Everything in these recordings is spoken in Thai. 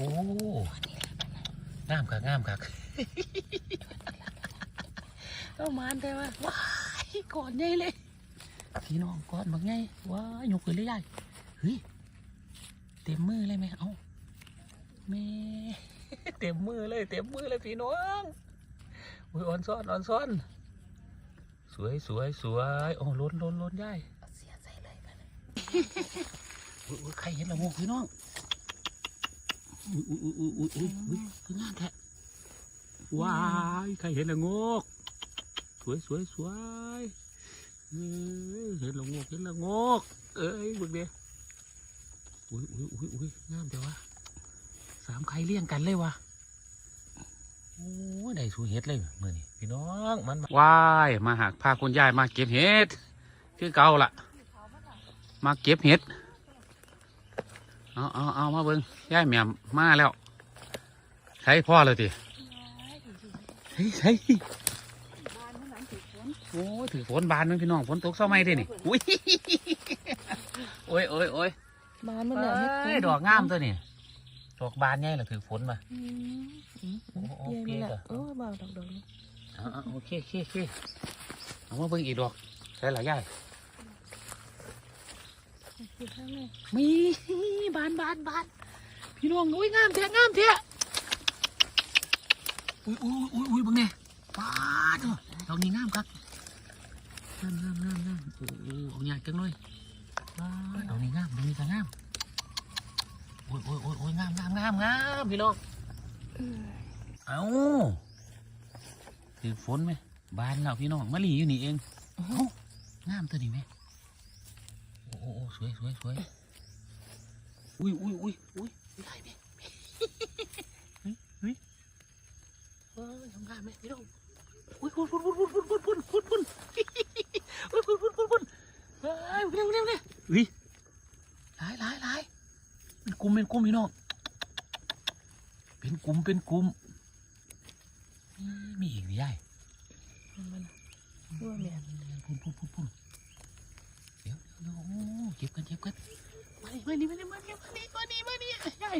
โอ้งามคักงามคักเอามานได้ว่าว้ายก่อนใหญ่เลยพี่น้องก่อนบักไงว้ายยกขึ้นเลยยายเฮ้ยเต็มมือเลยไหมเอาแม่เต็มมือเลย เต็มมือเลยพี่น้องอุ้ยอ่อนซ้อนอ่อนซ้อนสวยสวยสวยโอ้ล้นล้นล้นยายเสียใจเลยมันอุ้ยอุ้ยใครเห็นละโงกพี่น้อง อุ้ยอุ้ยอุ้ยอุ้ยอุ้ยอุ้ยคืองามแท้ว้ายใครเห็นละงก สวยสวยสวยเห็นละงกเห็นละงก เอ้ยบึงเดียอุ้ยอุ้ยอุ้ยอุ้ยงามแต่ว่าสามไข่เลี้ยงกันเลยวะโอ้ยได้สูเห็ดเลยมื่อนี้พี่น้องมันว้ายมาหักพาคุณยายมาเก็บเห็ดคือเก่าล่ะ มาเก็บเห็ด เอาเอาเอามาเบิ้งยายแหม่มมาแล้วใช้พ่อเลยติใช้ใช้บ้านมันหลังถือฝนโอ้ยถือฝนบานมั้ยพี่น้องฝนตกเศร้าไหมเด้นี่อุ้ยโอ้ยโอ้ยโอ้ยบ้านมันหลังเอ้ยดอกงามตัวนี่ดอกบานไงล่ะถือฝนมาอืมอืมโอ้โหเยี่ยมโอเคเลยจ้ะโอ้บ่าวดอกดอกนี่เอาเอาโอเคโอเคโอเคเอามาเบิ้งอีกดอกใช่หรอยาย คือข้างในมีบานบานบานพี่น้องอุ้ยงามแท้งามแท้อุ้ยอุ้ยอุ้ยอุ้ยบังเนี่ยบานเนาะดอกนี้งามครับงามงามงามงามโอ้โหเอาใหญ่จังเลยบานดอกนี้งามดอกนี้ก็งามโอ้ยโอ้ยโอ้ยโอ้ยงามงามงามงามพี่น้องอืมเอาถือฝนไหมบานแล้วพี่น้องมะลีอยู่นี่เองงามตัวนี้ไหม สวยสวยสวยอุ้ยอุ้ยอุ้ยอุ้ยได้ไหมเฮ้ยเฮ้ยเฮ้ยทำงานไหมพี่น้องอุ้ยพุ่นพุ่นพุ่นพุ่นพุ่นพุ่นพุ่นพุ่นพุ่นพุ่นพุ่นพุ่นพุ่นพุ่นเฮ้ยเร็วเร็วเร็วอุ้ยหลายหลายหลายเป็นกลุ่มเป็นกลุ่มพี่น้องเป็นกลุ่มเป็นกลุ่มมีอีกหรือยายมันมันรั่วแม่พุ่นพุ่นพุ่นพุ่นเดี๋ยวเดี๋ยวเดี๋ยวโอ้เก็บกันเก็บกันมาดิมาดิมาดิมาดิมาดิมาดิมาดิยาย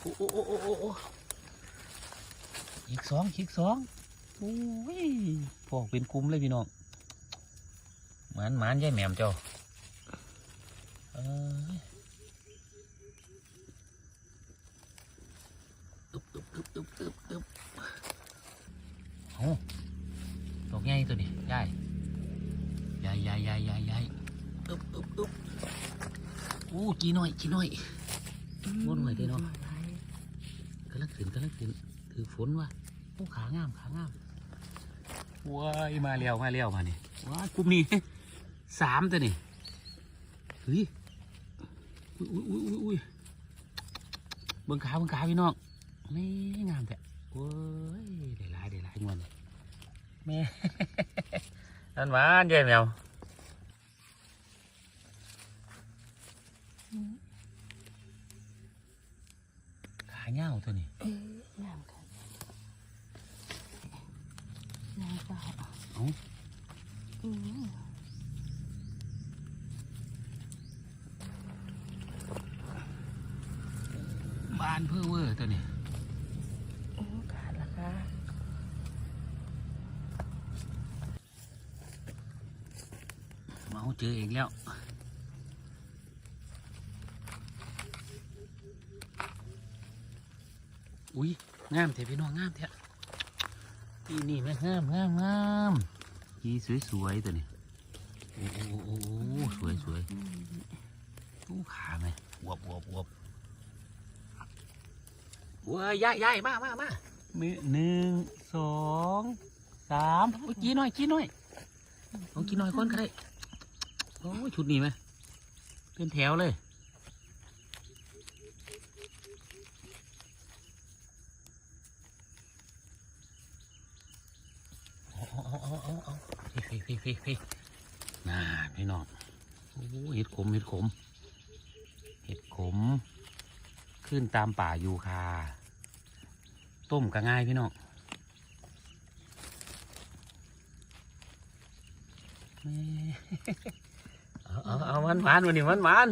โอ้โอ้โอ้โอ้โอ้โอ้อีกสองอีกสองโอ้ยพวกเป็นกลุ่มเลยพี่น้องหมานหมานยายแหม่มเจ้าเอ้ยตึบตึบตึบตึบตึบตึบโอ้ดอกใหญ่ตัวนี้ใหญ่ใหญ่ใหญ่ใหญ่ใหญ่ อึ๊บอึ๊บอึ๊บโอ้จีน้อยจีน้อยบ่หน่อยเด้เนาะกำลังขึ้นกำลังขึ้นถือฝนว่ะโอ้ขางามขางามว้ายมาเร็วมาเร็วมานี่ว้ายกลุ่มนี้สามตัวนี่เฮ้ยอุ้ยอุ้ยอุ้ยอุ้ยอุ้ยเบิ่งขาเบิ่งขาพี่น้องนี่งามแท้โอ้ยได้หลายได้หลายงวดเลยแม่นั่นหวานเย้แมวขา เงาวตัวนี้เอองามค่ะนางฟ้าเอ้าอืมบานเพื่อเวอร์ตัวนี้โอ้ขาดละค่ะเมาเจออีกแล้ว อุ้ยงามเถอะพี่น้องงามเถอะที่นี่แม่งงามงามงามยีสวยๆตัวนี้โอ้โอ้โอ้โอ้โอ้สวยสวยอืมๆตู้ขาไหมอวบอวบอวบว้ายย้ายย้ายมามามามือหนึ่งสองสามโอ้ยกี้หน่อยกี้หน่อยเอากี้หน่อยก้อนก็ได้โอ้ยชุดนี้ไหมเป็นแถวเลย เอาเอาเอาเอาเอาพี่พี่พี่พี่ น่าพี่น้องโอ้เห็ดขมเห็ดขม เห็ดขม ขึ้นตามป่ายูคา ต้มก็ง่ายพี่น้องเอาเอาเอามันมันวันนี้มันมัน